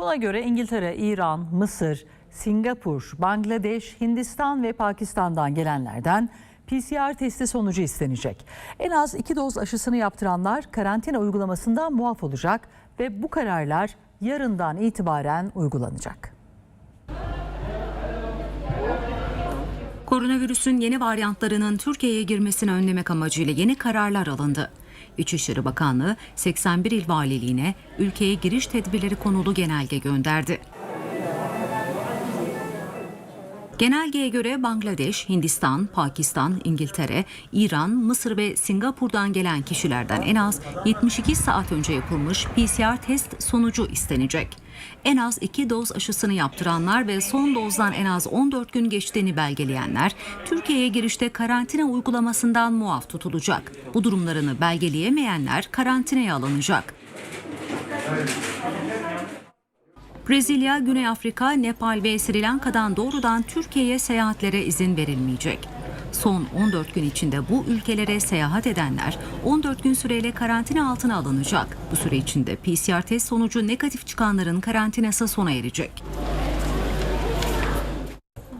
Buna göre İngiltere, İran, Mısır, Singapur, Bangladeş, Hindistan ve Pakistan'dan gelenlerden PCR testi sonucu istenecek. En az iki doz aşısını yaptıranlar karantina uygulamasından muaf olacak ve bu kararlar yarından itibaren uygulanacak. Koronavirüsün yeni varyantlarının Türkiye'ye girmesini önlemek amacıyla yeni kararlar alındı. İçişleri Bakanlığı 81 il valiliğine ülkeye giriş tedbirleri konulu genelge gönderdi. Genelgeye göre Bangladeş, Hindistan, Pakistan, İngiltere, İran, Mısır ve Singapur'dan gelen kişilerden en az 72 saat önce yapılmış PCR test sonucu istenecek. En az 2 doz aşısını yaptıranlar ve son dozdan en az 14 gün geçtiğini belgeleyenler Türkiye'ye girişte karantina uygulamasından muaf tutulacak. Bu durumlarını belgeleyemeyenler karantinaya alınacak. Brezilya, Güney Afrika, Nepal ve Sri Lanka'dan doğrudan Türkiye'ye seyahatlere izin verilmeyecek. Son 14 gün içinde bu ülkelere seyahat edenler 14 gün süreyle karantina altına alınacak. Bu süre içinde PCR test sonucu negatif çıkanların karantinası sona erecek.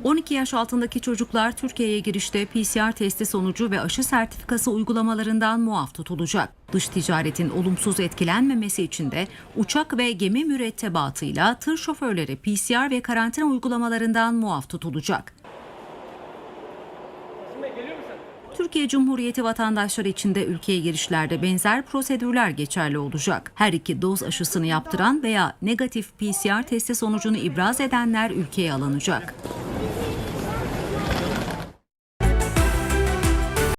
12 yaş altındaki çocuklar Türkiye'ye girişte PCR testi sonucu ve aşı sertifikası uygulamalarından muaf tutulacak. Dış ticaretin olumsuz etkilenmemesi için de uçak ve gemi mürettebatıyla tır şoförleri PCR ve karantina uygulamalarından muaf tutulacak. Türkiye Cumhuriyeti vatandaşları için de ülkeye girişlerde benzer prosedürler geçerli olacak. Her iki doz aşısını yaptıran veya negatif PCR testi sonucunu ibraz edenler ülkeye alınacak.